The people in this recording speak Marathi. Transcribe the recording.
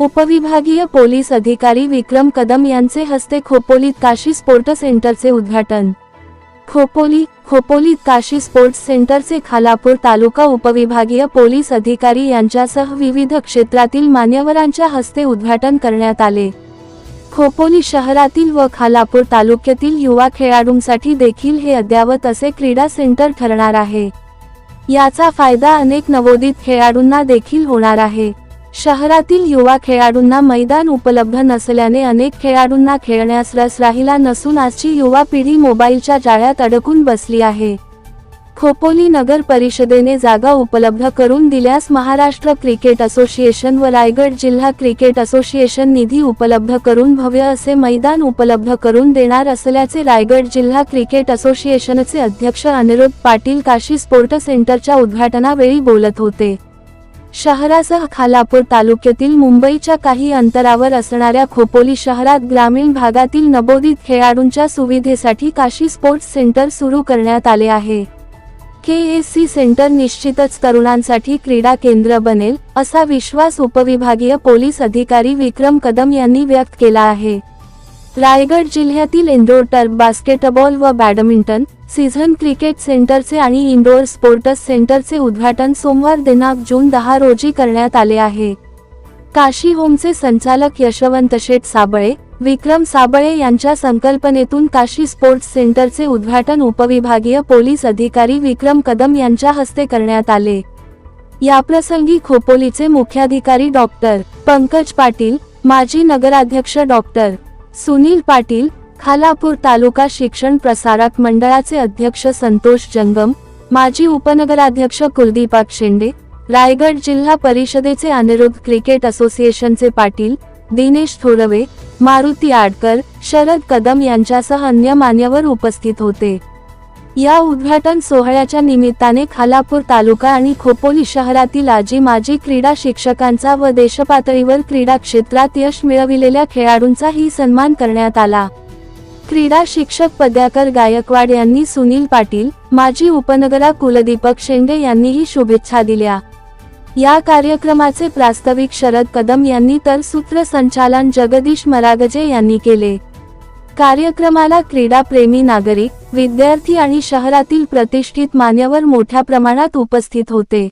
उपविभागीय पोलीस अधिकारी विक्रम कदम यांचे हस्ते खोपोलीत काशी स्पोर्ट सेंटरचे उद्घाटन. खोपोली खोपोलीत काशी स्पोर्ट्स सेंटरचे खालापूर तालुका उपविभागीय पोलीस अधिकारी यांच्यासह विविध क्षेत्रातील मान्यवरांच्या हस्ते उद्घाटन करण्यात आले. खोपोली शहरातील व खालापूर तालुक्यातील युवा खेळाडूंसाठी देखील हे अद्यावत असे क्रीडा सेंटर ठरणार आहे. याचा फायदा अनेक नवोदित खेळाडूंना देखील होणार आहे. शहरातील युवा खेळाडूंना मैदान उपलब्ध नसल्याने अनेक खेळाडूंना खेळण्यास रस राहिला नसून आजची युवा पिढी मोबाईलच्या जाळ्यात अडकून बसली आहे. खोपोली नगर परिषदेने जागा उपलब्ध करून दिल्यास महाराष्ट्र क्रिकेट असोसिएशन व रायगड जिल्हा क्रिकेट असोसिएशन निधी उपलब्ध करून भव्य असे मैदान उपलब्ध करून देणार असल्याचे रायगड जिल्हा क्रिकेट असोसिएशनचे अध्यक्ष अनिरुद्ध पाटील काशी स्पोर्ट सेंटरच्या उद्घाटनावेळी बोलत होते. शहरासह खालापूर तालुक्यातील मुंबईच्या काही अंतरावर असणाऱ्या खोपोली शहरात ग्रामीण भागातील नवोदित खेळाडूंच्या सुविधेसाठी काशी स्पोर्ट्स सेंटर सुरू करण्यात आले आहे. के एस सी सेंटर निश्चितच तरुणांसाठी क्रीडा केंद्र बनेल असा विश्वास उपविभागीय पोलीस अधिकारी विक्रम कदम यांनी व्यक्त केला आहे. रायगड जिल्ह्यातील इंडोर टर्फ बास्केटबॉल व बॅडमिंटन सीझन क्रिकेट सेंटरचे आणि इंडोर स्पोर्ट्स सेंटरचे उद्घाटन सोमवार दिनांक जून दहा रोजी करण्यात आले आहे. काशी होमचे संचालक यशवंत शेठ साबळे विक्रम साबळे यांच्या संकल्पनेतून काशी स्पोर्ट्स सेंटरचे उद्घाटन उपविभागीय पोलीस अधिकारी विक्रम कदम यांच्या हस्ते करण्यात आले. याप्रसंगी खोपोलीचे मुख्याधिकारी डॉक्टर पंकज पाटील माजी नगराध्यक्ष डॉक्टर सुनील पाटील खालापूर तालुका शिक्षण प्रसारक मंडळाचे अध्यक्ष संतोष जंगम माजी उपनगराध्यक्ष कुलदीपक शेंडे रायगड जिल्हा परिषदेचे अनिरुद्ध क्रिकेट असोसिएशनचे पाटील दिनेश थोरवे मारुती आडकर शरद कदम यांच्यासह अन्य मान्यवर उपस्थित होते. या उद्घाटन सोहळ्याच्या निमित्ताने खालापूर तालुका आणि खोपोली शहरातील आजी माजी क्रीडा शिक्षकांचा व देशपातळीवर क्रीडा क्षेत्रात यश मिळविलेल्या खेळाडूंचाही सन्मान करण्यात आला. क्रीडा शिक्षक पद्याकर गायकवाड यांनी सुनील पाटील माजी उपनगरा कुलदीपक शेंडे यांनीही शुभेच्छा दिल्या. या कार्यक्रमाचे प्रास्ताविक शरद कदम यांनी तर सूत्रसंचालन जगदीश मरागजे यांनी केले. कार्यक्रमाला क्रीडाप्रेमी नागरिक विद्यार्थी आणि शहरातील प्रतिष्ठित मान्यवर मोठ्या प्रमाणात उपस्थित होते.